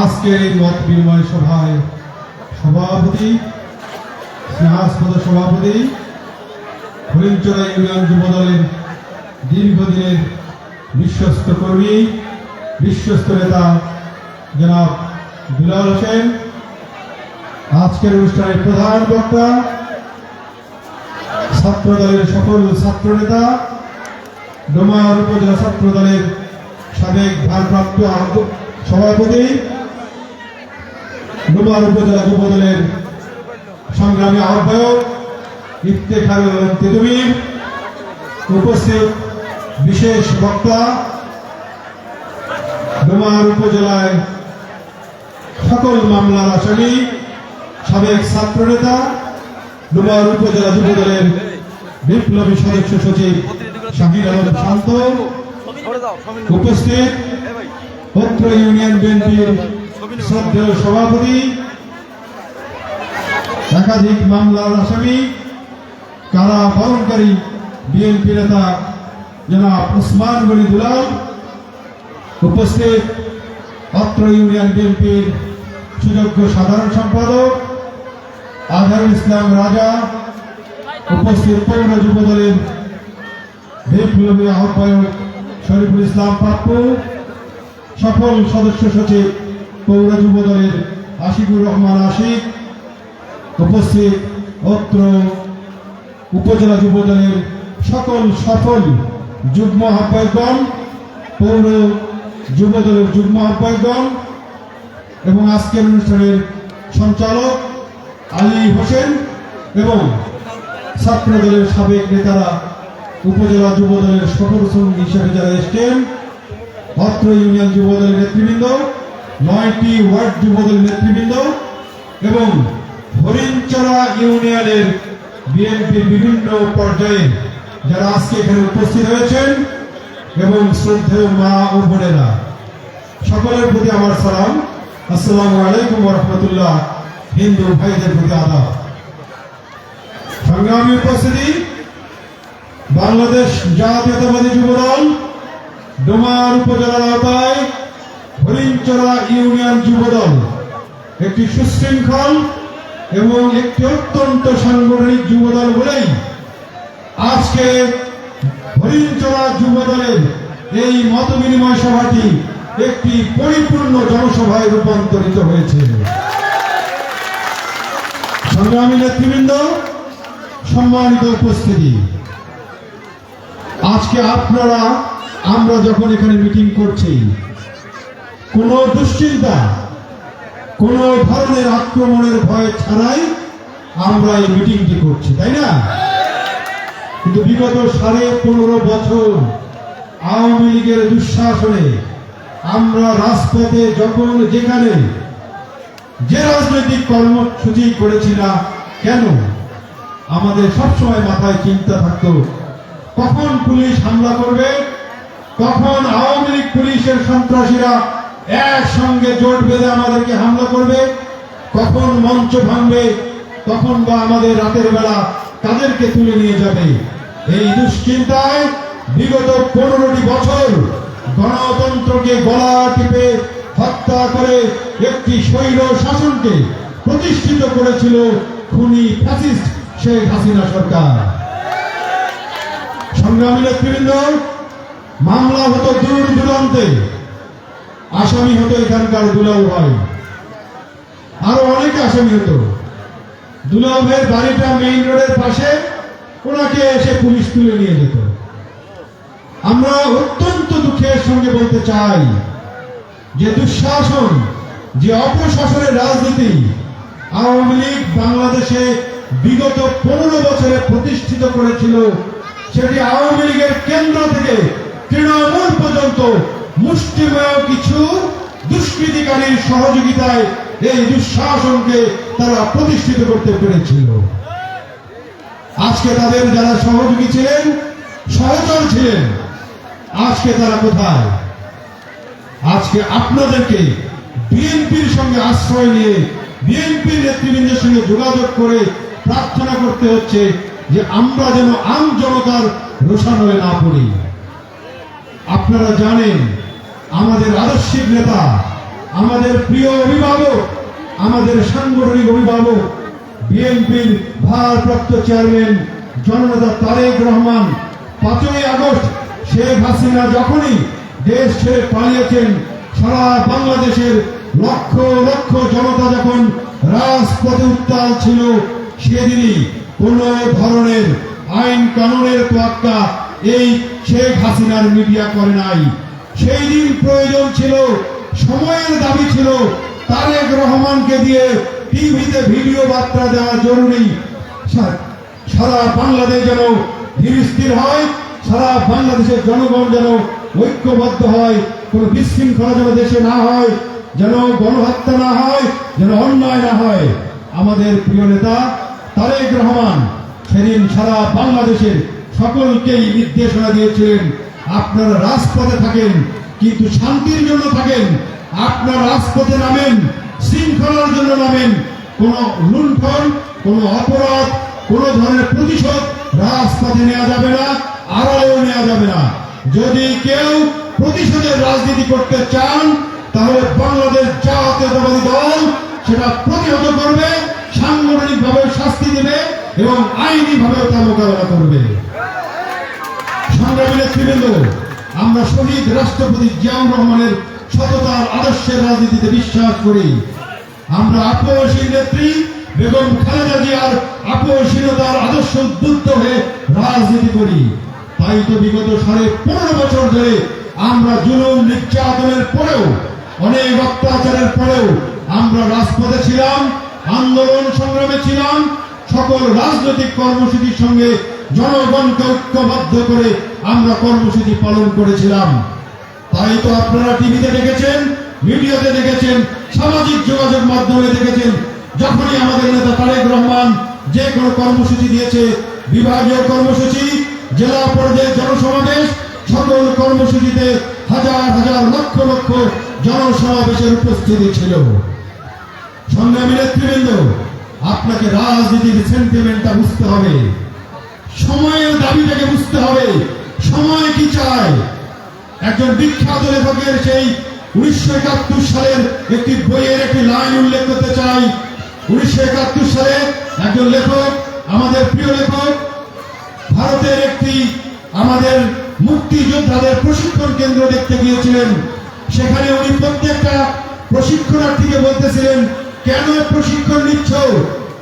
আজকের এই মত বিনিময় সভায় সভাপতি স্নেহাস্পদ সভাপতি হরিণচড়া ইউনিয়ন যুব দলের দীর্ঘদিনের বিশ্বস্ত কর্মী, বিশ্বস্ত নেতা জনাব দুলাল হোসেন। আজকের অনুষ্ঠানের প্রধান বক্তা ছাত্র দলের সকল ছাত্র নেতা ডোমার উপজেলা ছাত্র দলের সাবেক ভারপ্রাপ্ত সভাপতি ডোমার উপজেলা যুব সংগ্রামী আহ্বায়ক ইফতেখার তেতুমির উপস্থিত বিশেষ বক্তা ডোমার উপজেলায় সকল মামলার আসামি, সাবেক ছাত্র নেতা ডোমার উপজেলা যুব বিপ্লবী সদস্য সচিব শাহিদ আলম শান্ত উপস্থিত পত্র ইউনিয়ন বিএনপির শ্রদ্ধেয় সভাপতি, একাধিক মামলার আসামি, কারা বরণকারী বিএনপি নেতা জনাব উসমান গনি দুলাল, উপস্থিত পত্র ইউনিয়ন বিএনপির সুযোগ্য সাধারণ সম্পাদক, আজহারুল ইসলাম রাজা, উপস্থিত পৌর যুব দলের বিপ্লবী আহ্বায়ক শরীফুল ইসলাম পাপ্পু সকল সদস্য সচিব পৌর যুব দলের আশিকুর রহমান আশিক, উপস্থিত অত্র উপজেলা যুব দলের সকল সফল যুগ্ম আহ্বায়কগণ পৌর যুব দলের যুগ্ম আহ্বায়কগণ এবং আজকের অনুষ্ঠানের সঞ্চালক আলী হোসেন এবং ছাত্র দলের সাবেক নেতারা উপজেলা যুব দলের সফল সঙ্গী হিসেবে যারা এসছেন অত্র ইউনিয়ন যুব দলের নেতৃবৃন্দ, নয়টি ওয়ার্ড যুব দলের নেতৃবৃন্দ এবং হরিণচড়া ইউনিয়নের বিএনপির বিভিন্ন পর্যায়ে যারা আজকে এখানে উপস্থিত হয়েছেন এবং শ্রদ্ধেয় মা ও বোনেরা, সকলের প্রতি আমার সালাম। আসসালামু আলাইকুম রহমতুল্লাহ। হিন্দু ভাইদের প্রতি আদাব। সংগ্রামী উপস্থিতি বাংলাদেশ জাতীয়তাবাদী যুবদল, ডোমার উপজেলার আওতায় হরিণচড়া ইউনিয়ন যুব দল একটি সুশৃঙ্খল এবং একটি অত্যন্ত সাংগঠনিক যুব দল বলেই আজকে হরিণচড়া যুব দলের এই মত বিনিময় সভাটি একটি পরিপূর্ণ জনসভায় রূপান্তরিত হয়েছে। সংগ্রামী নেতৃবৃন্দ, সম্মানিত উপস্থিতি। আজকে আপনারা, আমরা যখন এখানে মিটিং করছি, কোনো দুশ্চিন্তা, কোনো ধরনের আক্রমণের ভয় ছাড়াই আমরা এই মিটিংটি করছি, তাই না? কিন্তু বিগত সাড়ে পনেরো বছর আওয়ামী লীগের দুঃশাসনে আমরা রাজপথে যখন যেখানে যে রাজনৈতিক কর্মসূচি করেছি না কেন, আমাদের সবসময় মাথায় চিন্তা থাকতো কখন পুলিশ হামলা করবে? কখন আওয়ামী লীগ পুলিশের সন্ত্রাসীরা একসঙ্গে জোট বেঁধে আমাদেরকে হামলা করবে? কখন মঞ্চ ভাঙবে? তখন বা আমাদের রাতের বেলা তাদেরকে তুলে নিয়ে যাবে? এই দুশ্চিন্তায় বিগত পনেরোটি বছর গণতন্ত্রকে গলা টিপে হত্যা করে একটি স্বৈর শাসনকে প্রতিষ্ঠিত করেছিল খুনি ফ্যাসিস্ট শেখ হাসিনা সরকার। সংগ্রামী নেতৃবৃন্দ মামলা হতো দূর দূরান্তে, আসামি হতো এখানকার দুলাল ভাই। আরও অনেকে আসামি হতো। দুলাল ভাইয়ের বাড়িটা মেইন রোডের পাশে, ওনাকে এসে পুলিশ তুলে নিয়ে যেত। আমরা অত্যন্ত দুঃখের সঙ্গে বলতে চাই যে দুঃশাসন, যে অপশাসনের রাজনীতি আওয়ামী লীগ বাংলাদেশে বিগত পনেরো বছরে প্রতিষ্ঠিত করেছিল সেটি আওয়ামী লীগের কেন্দ্র থেকে তৃণমূল পর্যন্ত মুষ্টিমেয় কিছু দুষ্কৃতিকারীর সহযোগিতায় এই দুঃশাসনকে তারা প্রতিষ্ঠিত করতে পেরেছিল। আজকে তাদের যারা সহযোগী ছিলেন, সহচর ছিলেন, আজকে তারা কোথায়? আজকে আপনাদেরকে বিএনপির সঙ্গে আশ্রয় নিয়ে বিএনপির নেতৃবৃন্দের সঙ্গে যোগাযোগ করে প্রার্থনা করতে হচ্ছে যে আমরা যেন আম জনতার রোষানলে না পড়ি। আপনারা জানেন, আমাদের আদর্শিক নেতা, আমাদের প্রিয় অভিভাবক, আমাদের সাংগঠনিক অভিভাবক, বিএনপির ভারপ্রাপ্ত চেয়ারম্যান জননেতা তারেক রহমান পাঁচই আগস্ট শেখ হাসিনা যখনই দেশ ছেড়ে পালিয়েছেন, সারা বাংলাদেশের লক্ষ লক্ষ জনতা যখন রাজপথে উত্তাল ছিল, সেদিনই কোন ধরনের আইন কানুনের তোয়াক্কা এই শেখ হাসিনার মিডিয়া করে নাই। সেই দিন প্রয়োজন ছিল, সময়ের দাবি ছিল, তারেক রহমানকে দিয়ে টিভিতে ভিডিও বার্তা দেওয়া জরুরি। সারা বাংলাদেশ যেন ধীর স্থির হয়, সারা বাংলাদেশের জনগণ যেন ঐক্যবদ্ধ হয়, কোনো বিশৃঙ্খলা যেন দেশে না হয়, যেন গণহত্যা না হয়, যেন অন্যায় না হয়। আমাদের প্রিয় নেতা তারেক রহমান সেদিন সারা বাংলাদেশের সকলকেই নির্দেশনা দিয়েছিলেন, আপনারা রাজপথে থাকেন, কিন্তু শান্তির জন্য থাকেন, আপনার রাজপথে নামেন, শৃঙ্খলার জন্য নামেন। কোন লুণ্ঠন, কোন অপরাধ, কোন ধরনের প্রতিশোধ রাজপথে নেওয়া যাবে না আড়ালেও নেওয়া যাবে না। যদি কেউ প্রতিশোধের রাজনীতি করতে চান, তাহলে বাংলাদেশ জাতীয়তাবাদী দল সেটা প্রতিহত করবে সাংগঠনিক ভাবে শাস্তি দেবে এবং আইনি ভাবে তা মোকাবেলা করবে। সংগ্রামী নেতৃবৃন্দ, আমরা শহীদ রাষ্ট্রপতি জিয়াউর রহমানের সততার আদর্শের রাজনীতিতে বিশ্বাস করি। আমরা আপসীন নেত্রী বেগম খালেদা জিয়ার আপসীনতার আদর্শ উদ্বুদ্ধ হয়ে রাজনীতি করি। তাই তো বিগত সাড়ে পনেরো বছর ধরে আমরা জুলুম, নির্যাতনের পরেও, অনেক অত্যাচারের পরেও আমরা রাজপথে ছিলাম আন্দোলন সংগ্রামে ছিলাম, সকল রাজনৈতিক কর্মসূচির সঙ্গে জনগণকে ঐক্যবদ্ধ করে আমরা কর্মসূচি পালন করেছিলাম। তাই তো আপনারা টিভিতে দেখেছেন, মিডিয়াতে দেখেছেন, সামাজিক যোগাযোগ মাধ্যমে দেখেছেন, যখনই আমাদের নেতা তারেক রহমান যে কোনো কর্মসূচি দিয়েছে, বিভাগীয় কর্মসূচি, জেলা পর্যায়ে জনসমাবেশ, সকল কর্মসূচিতে হাজার হাজার লক্ষ লক্ষ জনসমাবেশের উপস্থিতি ছিল। সংগ্রামী নেতৃবৃন্দ, আপনাকে রাজনীতির সেন্টিমেন্টটা বুঝতে হবে। সময়ের দাবিটাকে বুঝতে হবে। সময় কি চায়? একজন বিখ্যাত লেখকের সেই উনিশশো একাত্তর সালের একটি বইয়ের একটি লাইন উল্লেখ করতে চাই। উনিশশো একাত্তর সালে একজন লেখক, আমাদের প্রিয় লেখক, ভারতের একটি আমাদের মুক্তিযোদ্ধাদের প্রশিক্ষণ কেন্দ্র দেখতে গিয়েছিলেন। সেখানে উনি প্রত্যেকটা প্রশিক্ষণার্থীকে বলতেছিলেন কেন প্রশিক্ষণ নিচ্ছ?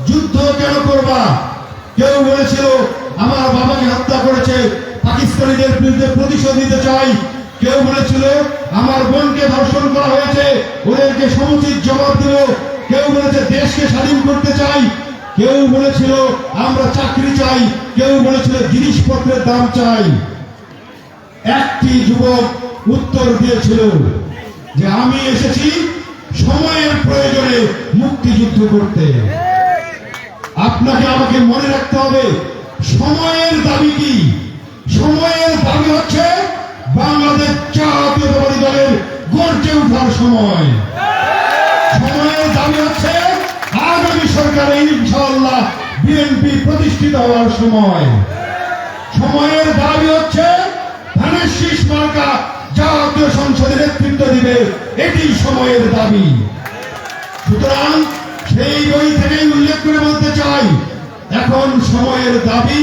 যুদ্ধ কেন করবা? কেউ বলেছিল, আমার বাবাকে হত্যা করেছে, পাকিস্তানিদের বিরুদ্ধে প্রতিশোধ নিতে চাই। কেউ বলেছিল, আমার বোনকে ধর্ষণ করা হয়েছে, ওদেরকে সমুচিত জবাব দিল কেউ বলেছে, দেশকে স্বাধীন করতে চাই। কেউ বলেছিল, আমরা চাকরি চাই। কেউ বলেছিল, জিনিসপত্রের দাম চাই। একটি যুবক উত্তর দিয়েছিল যে, আমি এসেছি সময়ের প্রয়োজনে মুক্তিযুদ্ধ করতে। আপনাকে আমাকে মনে রাখতে হবে, সময়ের দাবি কি? সময়ের দাবি হচ্ছে বাংলাদেশ জাতীয়তাবাদী দলের গর্জে ওঠার সময়। সময়ের দাবি হচ্ছে আগামী সরকারে ইনশাআল্লাহ বিএনপি প্রতিষ্ঠিত হওয়ার সময়। সময়ের দাবি হচ্ছে জাতীয় সংসদে নেতৃত্ব দিবে, এটি সময়ের দাবি। সুতরাং সেই বই থেকেই উল্লেখ করে বলতে চাই, এখন সময়ের দাবি,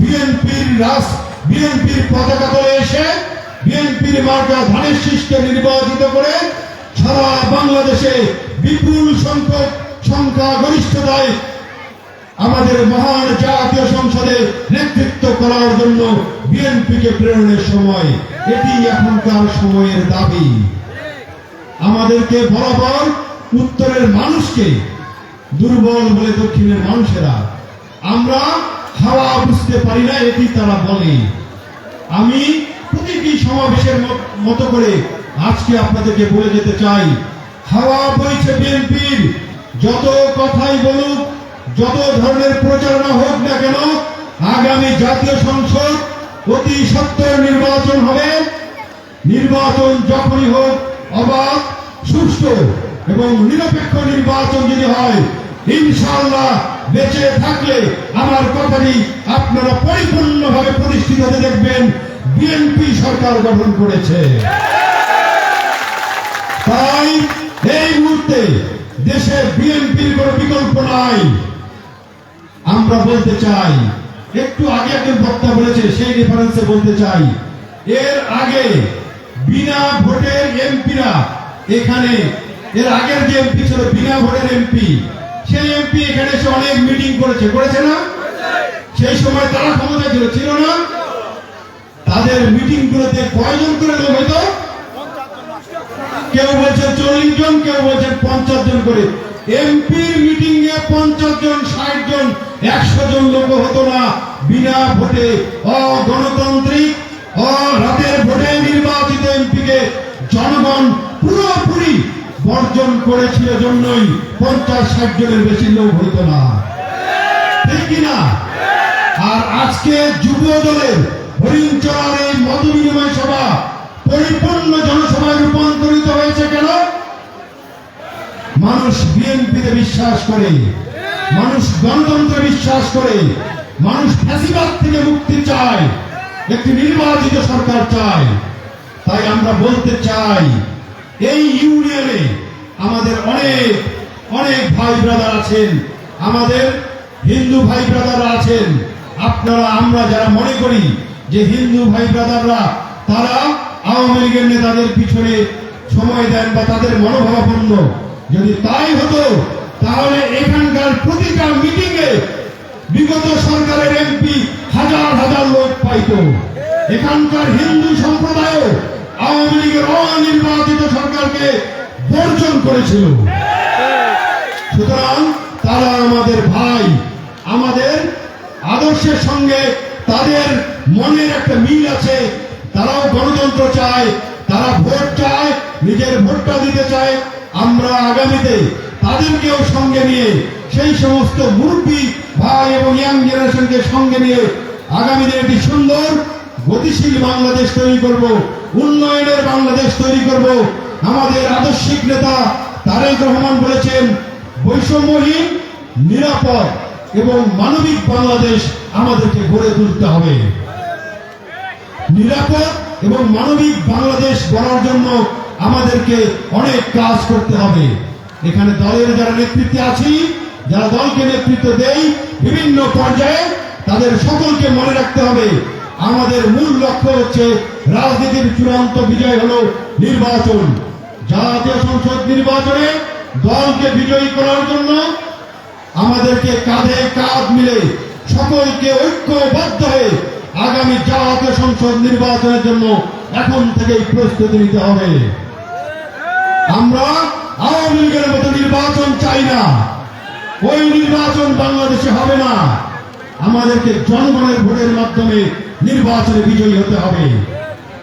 বিএনপির রাস, বিএনপির পতাকা তলে এসে বিএনপির মার্কা ধানের নির্বাচিত করে সারা বাংলাদেশে বিপুল সংখ্যক সংখ্যা গরিষ্ঠতায় আমাদের মহান জাতীয় সংসদে নেতৃত্ব করার জন্য বিএনপিকে প্রেরণের সময়। এটি এখনকার সময়ের দাবি। আমাদেরকে বরাবর উত্তরের মানুষকে দুর্বল বলে দক্ষিণের মানুষেরা। আমরা হাওয়া বুঝতে পারি না, এটি তারা বলে। আমি প্রতিটি সমাবেশের মত- করে আজকে আপনাদেরকে বলে যেতে চাই হাওয়া বইছে বিএনপির। যত কথাই বলুক, যত ধরনের প্রচারণা হোক না কেন, আগামী জাতীয় সংসদ অতি সত্তর নির্বাচন হবে। নির্বাচন যখনই হোক অবাধ সুষ্ঠু। এবং নিরপেক্ষ নির্বাচন যদি হয়, ইনশাআল্লাহ বেঁচে থাকলে আমার কথাটি আপনারা পরিপূর্ণভাবে প্রতিষ্ঠিত হতে দেখবেন বিএনপি সরকার গঠন করেছে। তাই এই মুহূর্তে দেশে বিএনপির কোনো বিকল্প নাই। আমরা বলতে চাই, একটু আগে একজন বক্তা বলেছে, সেই রেফারেন্সে বলতে চাই, এর আগে বিনা ভোটের এমপিরা এখানে এর আগের যে এমপি ছিল, বিনা ভোটের এমপি, সেই এমপি এখানে এসে অনেক মিটিং করেছে। করেছে না? সেই সময় তারা ক্ষমতা ছিল ছিল না? তাদের মিটিং গুলোতে কয়জন করে লোক হতো? কেউ বলছে চল্লিশ জন, কেউ বলছে পঞ্চাশ জন করে। এমপির মিটিং এ পঞ্চাশ জন, ষাট জন, একশো জন লোক হতো না। বিনা ভোটে অগণতান্ত্রিক বর্জন করেছিল জন্যই পঞ্চাশ ষাট জনের বেশি লোক হতো না। ঠিক কিনা? আর আজকে যুব দলের হরিণচড়ার এই মত বিনিময় সভা পরিপূর্ণ জনসভায় রূপান্তরিত হয়েছে কেন? মানুষ বিএনপিতে বিশ্বাস করে, মানুষ গণতন্ত্রে বিশ্বাস করে, মানুষ ফ্যাসিবাদ থেকে মুক্তি চায়, একটি নির্বাচিত সরকার চায়। তাই আমরা বলতে চাই, এই ইউনিয়নে আমাদের অনেক অনেক ভাই ব্রাদার আছেন। আমাদের হিন্দু ভাই ব্রাদাররা আছেন। আপনারা, আমরা যারা মনে করি যে হিন্দু ভাই ব্রাদাররা, তারা আওয়ামী লীগের নেতাদের পিছনে সময় দেন বা তাদের মনোভাবাপন্ন। যদি তাই হতো, তাহলে এখানকার প্রতিটা মিটিং এ বিগত সরকারের এমপি হাজার হাজার লোক পাইত। এখানকার হিন্দু সম্প্রদায় আওয়ামী লীগের অনির্বাচিত সরকারকে বর্জন করেছিল। সুতরাং তারা আমাদের ভাই, আমাদের আদর্শের সঙ্গে তাদের মনের একটা মিল আছে। তারাও গণতন্ত্র চায়, তারা ভোট চায়, নিজের ভোটটা দিতে চায়। আমরা আগামীতে তাদেরকেও সঙ্গে নিয়ে সেই সমস্ত মুরব্বী ভাই এবং ইয়াং জেনারেশনকে সঙ্গে নিয়ে আগামীতে একটি সুন্দর, গতিশীল বাংলাদেশ তৈরি করব, উন্নয়নের বাংলাদেশ তৈরি করব। আমাদের আদর্শিক নেতা তারেক রহমান বলেছেন, বৈষম্যহীন, নিরাপদ এবং মানবিক বাংলাদেশ আমাদেরকে গড়ে তুলতে হবে। নিরাপদ এবং মানবিক বাংলাদেশ গড়ার জন্য আমাদেরকে অনেক কাজ করতে হবে। এখানে দলের যারা নেতৃত্বে আছি, যারা দলকে নেতৃত্ব দেই, বিভিন্ন পর্যায়ে তাদের সকলকে মনে রাখতে হবে। আমাদের মূল লক্ষ্য হচ্ছে রাজনীতির চূড়ান্ত বিজয় হলো নির্বাচন। জাতীয় সংসদ নির্বাচনে দলকে বিজয়ী করার জন্য আমাদেরকে কাঁধে কাঁধ মিলে সকলকে ঐক্যবদ্ধ হয়ে আগামী জাতীয় সংসদ নির্বাচনের জন্য এখন থেকেই প্রস্তুতি নিতে হবে। আমরা আওয়ামী লীগের মতো নির্বাচন চাই না। ওই নির্বাচন বাংলাদেশে হবে না। আমাদেরকে জনগণের ভোটের মাধ্যমে নির্বাচনে বিজয়ী হতে হবে।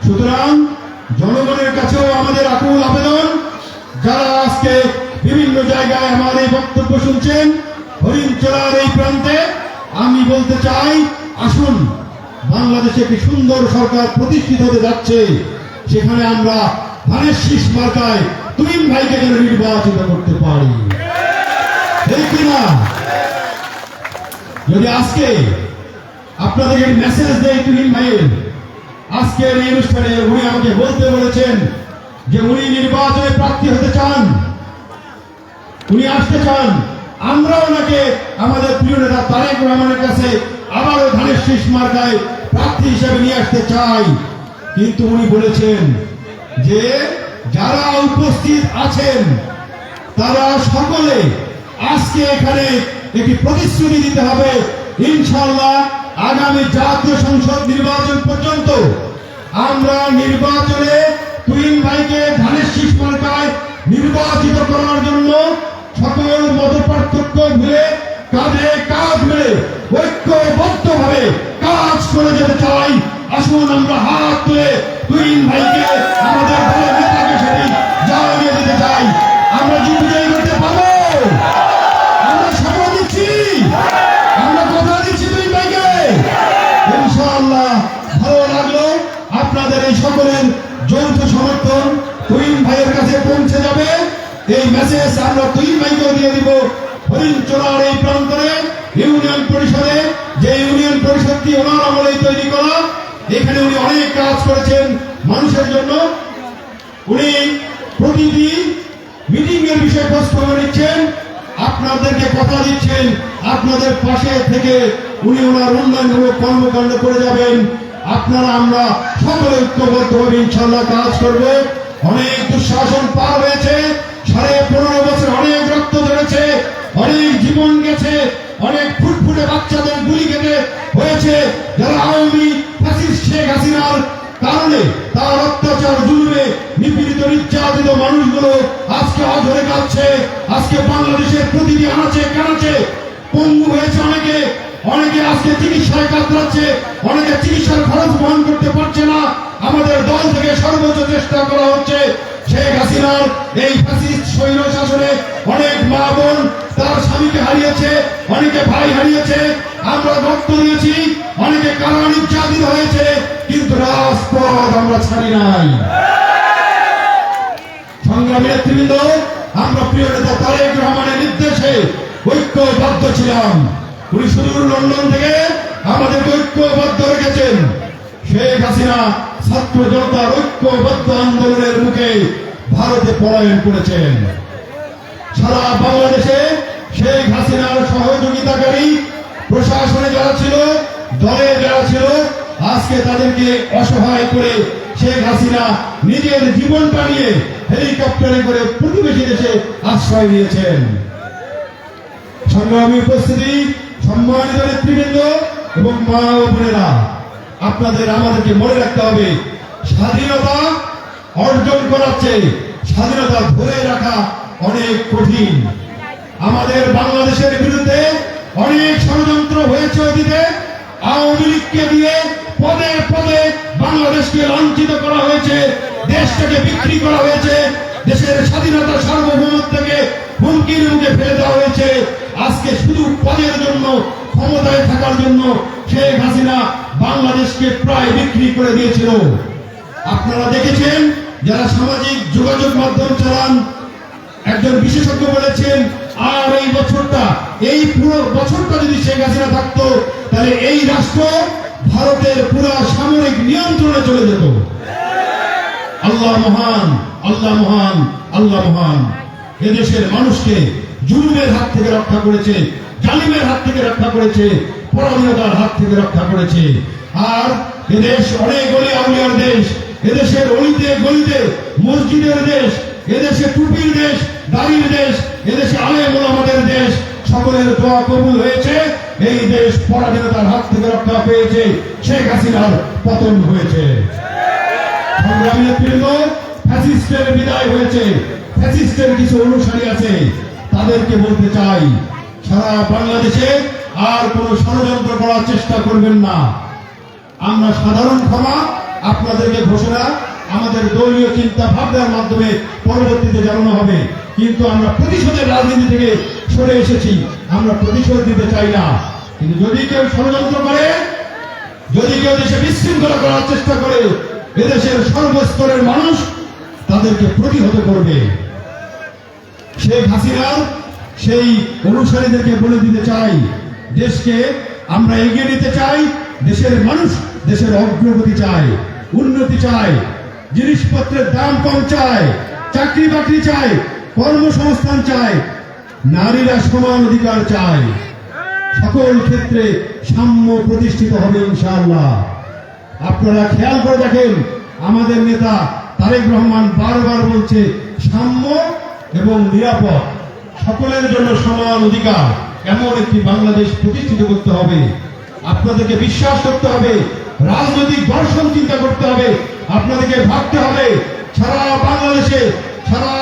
সুতরাং জনগণের কাছেও আমাদের আকুল আবেদন। যারা আজকে বিভিন্ন জায়গায় আমার এই বক্তব্য শুনছেন হরিণচলার এই প্রান্তে, আমি বলতে চাই, আসুন, বাংলাদেশে একটি সুন্দর সরকার প্রতিষ্ঠিত হতে যাচ্ছে। সেখানে আমরা ধানের শীষ মার্কায় তুমিন ভাইকে যেন নির্বাচিত করতে পারি। যদি আজকে আপনাদের মেসেজ দেয় তুহিন ভাইয়ের আজকের এই অনুষ্ঠানে উনি আমাকে বলতে বলেছেন যে উনি নির্বাচনে প্রার্থী হতে চান। উনি আসতে চান। আমরা ওনাকে আমাদের প্রিয় নেতা তারেক রহমানের কাছে আবারও ধানের শীষ মার্কায় প্রার্থী হিসেবে নিয়ে আসতে চাই। কিন্তু উনি বলেছেন যে যারা উপস্থিত আছেন, তারা সকলে আজকে এখানে একটি প্রতিশ্রুতি দিতে হবে। ইনশাল্লাহ আগামী জাতীয় সংসদ নির্বাচন পর্যন্ত আমরা নির্বাচনে তুইন ভাইকে ধানের শীষ মার্কায় নির্বাচিত করার জন্য সকল মত পার্থক্য ভুলে কাঁধে কাঁধ মিলে ঐক্যবদ্ধ ভাবে কাজ করে যেতে চাই। আসুন আমরা হাত তুলে তুইন ভাইকে আমাদের দলের নেতাকে সেটি জানিয়ে দিতে চাই। আমরা কি এই মেসেজ আমরা তুইন ভাইকেও দিয়ে দিব। হরিণ চোরার এই প্রান্তরে, ইউনিয়ন পরিষদে, যে ইউনিয়ন পরিষদটি ওনার আমলেই তৈরি করা এখানে উনি অনেক কাজ করেছেন মানুষের জন্য। উনি প্রতিদিন মিটিং এর বিষয়ে নিচ্ছেন, আপনাদেরকে কথা দিচ্ছেন, আপনাদের পাশে থেকে উনি ওনার উন্নয়নমূলক কর্মকাণ্ড করে যাবেন। আপনারা আমরা সকলে ঐক্যবদ্ধভাবে ইনশাল্লাহ কাজ করবে। অনেক দুঃশাসন পার হয়েছে। সাড়ে পনেরো বছর অনেক রক্ত ধরেছে, অনেক জীবন গেছে, অনেক ফুটফুটে বাচ্চাদের গুলি কেটে হয়েছে। যারা আওয়ামী ফ্যাসিস্ট শেখ হাসিনার কারণে তার অত্যাচার জুলুমে নিপীড়িত নির্যাতিত মানুষগুলো আজকে অধরে কাটছে আজকে বাংলাদেশের প্রতিটি আনাচে কানাচে পঙ্গু হয়েছে অনেকে। অনেকে আজকে চিকিৎসায় কাতরাচ্ছে, অনেকে চিকিৎসার খরচ বহন করতে পারছে না। আমাদের দল থেকে সর্বোচ্চ চেষ্টা করা হচ্ছে। শেখ হাসিনার এই ফ্যাসিস্ট সৈন্য শাসনে অনেক মা বোন তার স্বামীকে হারিয়েছে, অনেকে ভাই হারিয়েছে, আমরা রক্ত দিয়েছি, অনেকে কারা নির্যাতিত হয়েছে, কিন্তু রাজপথ আমরা ছাড়ি নাই। সংগ্রামী নেতৃবৃন্দ, আমরা প্রিয় নেতা তারেক রহমানের নির্দেশে ঐক্যবদ্ধ ছিলাম। উনি সুদূর লন্ডন থেকে আমাদের ঐক্যবদ্ধ রেখেছেন। শেখ হাসিনা ছাত্র জনতার ঐক্যবদ্ধ আন্দোলনের মুখে ভারতে পলায়ন করেছেন। সারা বাংলাদেশে শেখ হাসিনার সহযোগিতাকারী প্রশাসনে যারা ছিল, দলে যারা ছিল, আজকে তাদেরকে অসহায় করে শেখ হাসিনা নিজের জীবনটা নিয়ে হেলিকপ্টারে করে প্রতিবেশী দেশে আশ্রয় নিয়েছেন। সংগ্রামী উপস্থিতি, সম্মানিত নেতৃবৃন্দ এবং মা ও বোনেরা আপনাদের আমাদেরকে মনে রাখতে হবে, স্বাধীনতা অর্জন করার চেয়ে স্বাধীনতা ধরে রাখা অনেক কঠিন। আমাদের বাংলাদেশের বিরুদ্ধে অনেক ষড়যন্ত্র হয়েছে অতীতে আওয়ামী লীগকে দিয়ে পদে পদে বাংলাদেশকে লাঞ্ছিত করা হয়েছে, দেশটাকে বিক্রি করা হয়েছে, দেশের স্বাধীনতা সার্বভৌমত্বকে হুমকির মুখে ফেলে দেওয়া হয়েছে। আজকে শুধু পদের জন্য, ক্ষমতায় থাকার জন্য শেখ হাসিনা বাংলাদেশকে প্রায় বিক্রি করে দিয়েছিল। আপনারা দেখেছেন, যারা সামাজিক যোগাযোগ মাধ্যম চালান, একজন বিশেষজ্ঞ বলেছেন, আর এই বছরটা, এই পুরো বছরটা যদি শেখ হাসিনা থাকতো, তাহলে এই রাষ্ট্র ভারতের পুরো সামরিক নিয়ন্ত্রণে চলে যেত। আল্লাহ মহান আল্লাহ মহান আল্লাহ মহান। এদেশের মানুষকে জুলুমের হাত থেকে রক্ষা করেছে, জালিমের হাত থেকে রক্ষা করেছে, পরাধীনতার হাত থেকে রক্ষা করেছে। আর এদেশ অনেক গলি আউলিয়ার দেশ, এদেশের অলিতে গলিতে মসজিদের দেশ, এদেশে টুপির দেশ, দাড়ির দেশ, এদেশে আলেম ওলামাদের দেশ, সকলের দোয়া কবুল হয়েছে। এই দেশ পরাধীনতার হাত থেকে রক্ষা পেয়েছে, শেখ হাসিনার পতন হয়েছে। সংগ্রামী নেতৃবৃন্দ, ফ্যাসিস্টের বিদায় হয়েছে, ফ্যাসিস্টের কিছু অনুসারী আছে। তাদেরকে বলতে চাই, সারা বাংলাদেশে আর কোন ষড়যন্ত্র করার চেষ্টা করবেন না। আমরা সাধারণ ক্ষমা আপনাদেরকে ঘোষণা, আমাদের দলীয় চিন্তা ভাবনার মাধ্যমে পরবর্তীতে জানানো হবে। কিন্তু আমরা প্রতিশোধের রাজনীতি থেকে সরে এসেছি, আমরা প্রতিশোধ দিতে চাই না। কিন্তু যদি কেউ ষড়যন্ত্র করে, যদি কেউ দেশে বিশৃঙ্খলা করার চেষ্টা করে, এদেশের সর্বস্তরের মানুষ তাদেরকে প্রতিহত করবে। শেখ হাসিনার সেই অনুসারীদেরকে বলে দিতে চাই, দেশকে আমরা এগিয়ে নিতে চাই, দেশের মানুষ দেশের অগ্রগতি চায়, উন্নতি চায়, জিনিসপত্রের দাম কম চায় চাকরি বাকরি চায়, কর্মসংস্থান চায়, নারীরা সমান অধিকার চায়। সকল ক্ষেত্রে সাম্য প্রতিষ্ঠিত হবে ইনশাআল্লাহ। আপনারা খেয়াল করে দেখেন, আমাদের নেতা তারেক রহমান বারবার বলছে, সাম্য এবং নিরাপদ। সকলের জন্য সমান অধিকার। এমন একটি বাংলাদেশ প্রতিষ্ঠিত করতে হবে। আপনাদেরকে বিশ্বাস করতে হবে। রাজনৈতিক দর্শন চিন্তা করতে হবে। আপনাদেরকে ভাবতে হবে, সারা বাংলাদেশে, সারা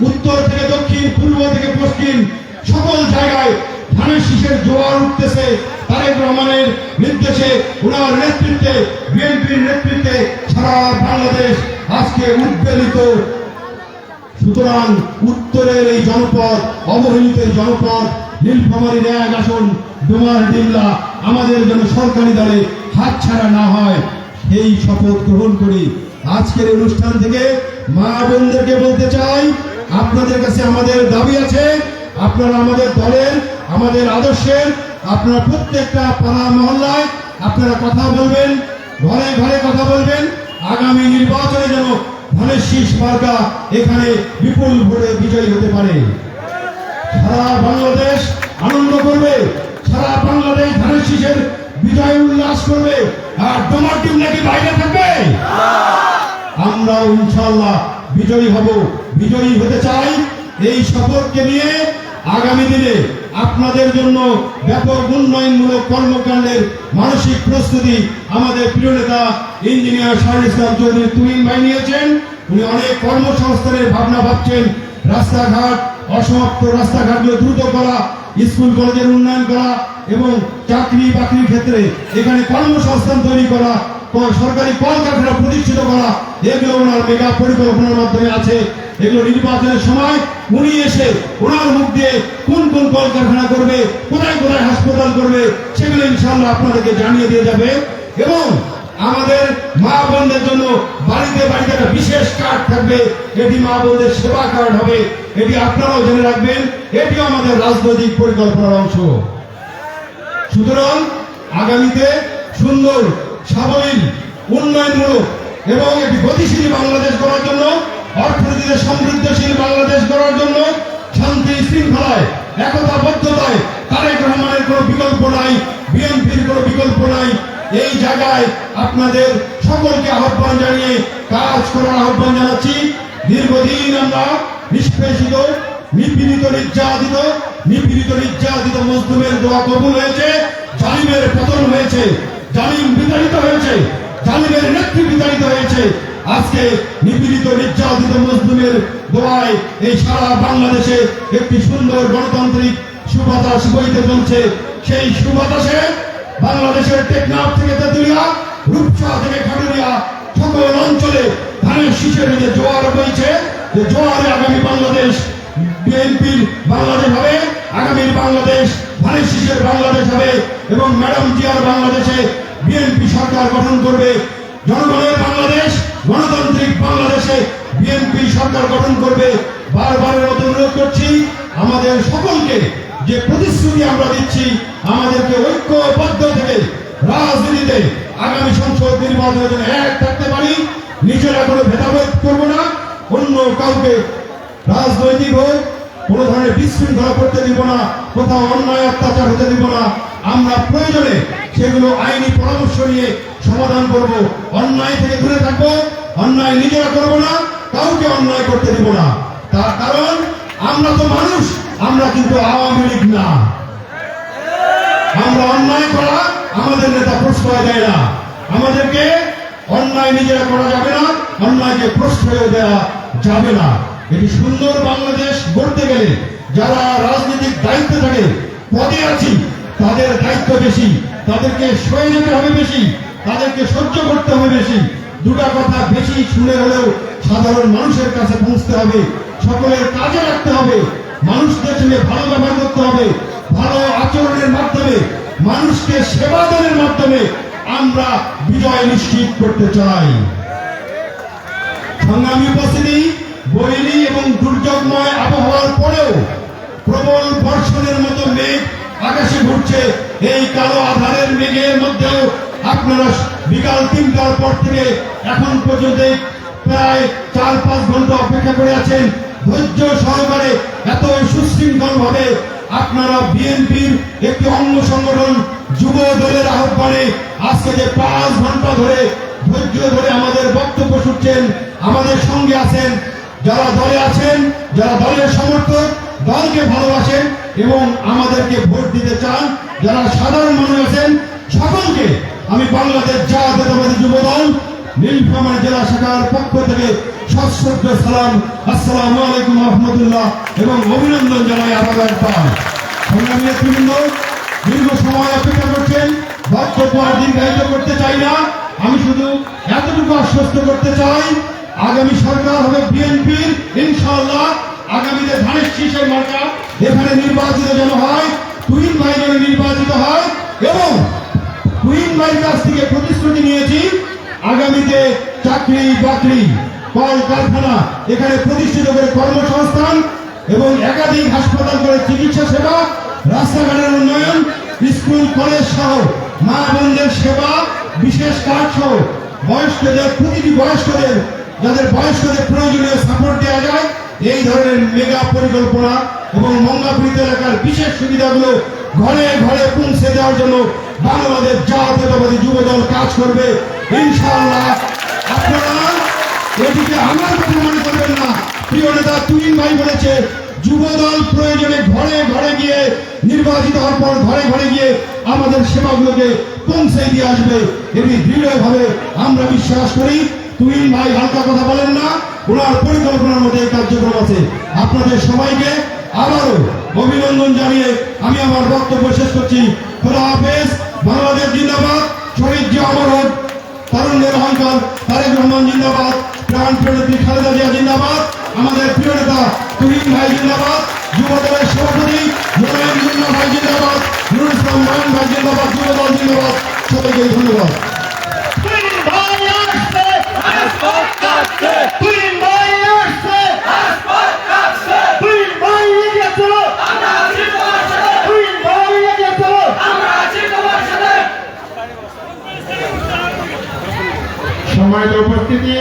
উত্তর থেকে দক্ষিণ, পূর্ব থেকে পশ্চিম, সকল জায়গায় ধানের শীষের জোয়ার উঠতেছে। তারেক রহমানের নির্দেশে, ওনার নেতৃত্বে, বিএনপির নেতৃত্বে সারা বাংলাদেশ আজকে উদ্বেলিত সুতরাং উত্তরের এই জনপদ অবহেলিত এই জনপদ, নীলফামারীর এক আসন, ডোমার ডিমলা, আমাদের যেন সরকারি দলে হাত ছাড়া না হয় এই শপথ গ্রহণ করি। আজকের অনুষ্ঠান থেকে মা বোনদেরকে বলতে চাই, আপনাদের কাছে আমাদের দাবি আছে, আপনারা আমাদের দলের, আমাদের আদর্শের, আপনারা প্রত্যেকটা পাড়া মহল্লায় আপনারা কথা বলবেন, ঘরে ঘরে কথা বলবেন, আগামী নির্বাচনে যেন ধানের শীষ মার্কা এখানে বিপুল ভোটে বিজয়ী হতে পারে। সারা বাংলাদেশ আনন্দ করবে, সারা বাংলাদেশ ধানের শীষের বিজয় উল্লাস করবে, আর তোমার টিম নাকি বাইরে থাকবে? আমরা ইনশাল্লাহ বিজয়ী হব, বিজয়ী হতে চাই এই শপথকে নিয়ে আগামী দিনে। আপনাদের জন্য ব্যাপক উন্নয়নমূলক কর্মকাণ্ডের মানসিক প্রস্তুতি আমাদের প্রিয় নেতা ইঞ্জিনিয়ার শাহুল ইসলাম চৌধুরী তুহিন ভাই নিয়েছেন। উনি অনেক কর্মসংস্থানের ভাবনা ভাবছেন। রাস্তাঘাট, অসমাপ্ত রাস্তাঘাটগুলো দ্রুত করা, স্কুল কলেজের উন্নয়ন করা এবং চাকরি বাকরির ক্ষেত্রে এখানে কর্মসংস্থান তৈরি করা সরকারি কলকারখানা প্রতিষ্ঠিত করা, এগুলো ওনার মেগা পরিকল্পনার মাধ্যমে আছে। এগুলো নির্বাচনের সময় উনি এসে ওনার মুখ দিয়ে কোন কোন কলকারখানা করবে, কোথায় কোথায় হাসপাতাল করবে, সেগুলো ইনশাল্লাহ আপনাদেরকে জানিয়ে দিয়ে যাবে। এবং আমাদের মা বোনদের জন্য বাড়িতে বাড়িতে একটা বিশেষ কার্ড থাকবে। এটি মা বোনদের সেবা কার্ড হবে। এটি আপনারাও জেনে রাখবেন, এটিও আমাদের রাজনৈতিক পরিকল্পনার অংশ। সুতরাং আগামীতে সুন্দর সাবলীল উন্নয়নমূলক এবং একটি গতিশীল বাংলাদেশ করার জন্য অর্থনীতিতে সমৃদ্ধশীল বাংলাদেশ গড়ার জন্য শান্তি, শৃঙ্খলায়, একতাবদ্ধতায় তারেক রহমানের কোনো বিকল্প নাই, বিএনপির কোনো বিকল্প নাই। এই জায়গায় আপনাদের সকলকে আহ্বান জানিয়ে কাজ করার আহ্বান জানাচ্ছি। দীর্ঘদিন আমরা নিষ্পেষিত, নিপীড়িত, নির্যাতিত নিপীড়িত, নির্যাতিত মজলুমের দোয়া কবুল হয়েছে, জালিমের পতন হয়েছে, জালিম বিতাড়িত হয়েছে, জালিমের নেত্রী বিতাড়িত হয়েছে। আজকে নিপীড়িত নির্যাতিত মজলুমের দোয়ায় এই সারা বাংলাদেশে একটি সুন্দর গণতান্ত্রিক সুবাতাস বইতে চলছে। সেই সুবাতাসে বাংলাদেশের টেকনাফ থেকে তেতুলিয়া, রূপসা থেকে খাটুরিয়া সকল অঞ্চলে ধানের শীষের যে জোয়ার বইছে, যে জোয়ারে আগামী বাংলাদেশ, বিএনপির বাংলাদেশ হবে, আগামীর বাংলাদেশ ধানের শীষের বাংলাদেশ হবে এবং ম্যাডাম জিয়ার বাংলাদেশে বিএনপি সরকার গঠন করবে। জনগণের বাংলাদেশ গণতান্ত্রিক বাংলাদেশে বিএনপি সরকার গঠন করবে বারবারের মতো অনুরোধ করছি, আমাদের সকলকে যে প্রতিশ্রুতি আমরা দিচ্ছি, আমাদেরকে ঐক্যবদ্ধ থেকে রাজনীতিতে আগামী সংসদ নির্বাচনের জন্য এক থাকতে পারি। নিজেরা কোনো ভেদাভেদ করব না, অন্য কাউকে রাজনৈতিক হোক, কোনো ধরনের বিশৃঙ্খলা করতে দিব না, কোথাও অন্যায় অত্যাচার হতে দিব না। আমরা প্রয়োজনে সেগুলো আইনি পরামর্শ নিয়ে সমাধান করব। অন্যায় থেকে দূরে থাকব, অন্যায় নিজেরা করব না, কাউকে অন্যায় করতে দিব না। তার কারণ, আমরা তো মানুষ, আমরা কিন্তু আওয়ামী লীগ না। আমরা অন্যায় করা আমাদের নেতা প্রশ্রয় দেয় না। আমাদেরকে অন্যায় নিজেরা করা যাবে না, অন্যায়কে প্রশ্রয় দেওয়া যাবে না। এটি সুন্দর বাংলাদেশ গড়তে গেলে যারা রাজনৈতিক দায়িত্বে থাকে, পদে আছি, তাদের দায়িত্ব বেশি, তাদেরকে সয়ে যেতে হবে বেশি। তাদেরকে সহ্য করতে হবে বেশি। দুটা কথা বেশি শুনে হলেও সাধারণ মানুষের কাছে পৌঁছতে হবে। সকলের কাজে রাখতে হবে। মানুষদের সঙ্গে ভালো ব্যবহার করতে হবে। ভালো আচরণের মাধ্যমে, মানুষকে সেবা দানের মাধ্যমে আমরা বিজয় নিশ্চিত করতে চাই। সংগ্রামী উপস্থিতি, বৈরী এবং দুর্যোগময় আবহাওয়ার পরেও প্রবল বর্ষণের মতো মেঘ আকাশে ঘুরছে। এই কালো আধারের মেঘের মধ্যেও আপনারা বিকাল তিনটার পর থেকে এখন পর্যন্ত প্রায় চার পাঁচ ঘণ্টা অপেক্ষা করে আছেন। ধৈর্য সহকারে এত সুশৃঙ্খল ভাবে আপনারা বিএনপির একটি অঙ্গ সংগঠন যুব দলের আহ্বানে আজকে যে পাঁচ ঘণ্টা ধরে ধৈর্য ধরে আমাদের বক্তব্য শুনছেন, আমাদের সঙ্গে আছেন, যারা দলে আছেন, যারা দলের সমর্থক, দলকে ভালোবাসেন এবং আমাদেরকে ভোট দিতে চান, যারা সাধারণ মানুষ আছেন, সকলকে আমি বাংলাদেশ জাতীয়তাবাদী যুব দল নীলফামারী জেলা শাখার পক্ষ থেকে সশ্রদ্ধ সালাম, আসসালামু আলাইকুম রহমতুল্লাহ, এবং অভিনন্দন জানাই আরও একবার সংগ্রামী নেতৃবৃন্দ, দীর্ঘ সময় অপেক্ষা করছেন, বক্তব্য আর দীর্ঘায়িত করতে চাই না। আমি শুধু এতটুকু আশ্বস্ত করতে চাই, আগামী সরকার হবে বিএনপির, ইনশাআল্লাহ আগামীতে ধানের শীষের মার্কা এখানে নির্বাচিত যেন হয়, তুহিন ভাই নির্বাচিত হয়, এবং ভাইয়ের কাছ থেকে প্রতিশ্রুতি নিয়েছি। আগামীতে চাকরি, বাকরি, কল, কারখানা, এখানে প্রতিষ্ঠিত করে কর্মসংস্থান এবং একাধিক হাসপাতাল করে চিকিৎসা সেবা, রাস্তাঘাটের উন্নয়ন, স্কুল, কলেজ সহ মা বোনদের সেবা, বিশেষ কাজ সহ বয়স্কদের, প্রতিটি বয়স্কদের, যাদের বয়স্কদের প্রয়োজনীয় সাপোর্ট দেওয়া যায়, এই ধরনের মেগা পরিকল্পনা এবং মঙ্গাপীড়িত এলাকার বিশেষ সুবিধাগুলো ঘরে ঘরে পৌঁছে দেওয়ার জন্য বাংলাদেশ জাতীয়তাবাদী যুব দল কাজ করবে, ইনশাআল্লাহ। আপনারা এটিকে আমার কথা মনে করবেন না। প্রিয় নেতা, তুহিন ভাই বলেছে যুব দল প্রয়োজনে ঘরে ঘরে গিয়ে, নির্বাচিত হওয়ার পর ঘরে ঘরে গিয়ে আমাদের সেবাগুলোকে পৌঁছে দিয়ে আসবে। এটি দৃঢ়ভাবে আমরা বিশ্বাস করি। তুহিন ভাই হালকা কথা বলেন না, ওনার পরিকল্পনার মধ্যে কার্যক্রম আছে। আপনাদের সবাইকে আবারও অভিনন্দন জানিয়ে আমি আমার বক্তব্য শেষ করছি। খোদা হাফেজ। বাংলাদেশ জিন্দাবাদ, শহীদ জিয়া অমর হোক তারুণ্যের অহংকার তারেক রহমান জিন্দাবাদ, প্রাণ প্রিয়নেত্রী খালেদা জিয়া জিন্দাবাদ, আমাদের প্রিয় নেতা তুহিন ভাই জিন্দাবাদ, যুব দলের সভাপতি মোলায়েম জিন্না ভাই জিন্দাবাদ, নুরুল ইসলাম নয়ন ভাই জিন্দাবাদ, যুব দল জিন্দাবাদ, সবাইকে ধন্যবাদ তুই ভাই আসছে তুই ভাই আসছে তুই ভাই এগিয়ে চলো তুই ভাই এগিয়ে চলো সময়ত উপস্থিতি।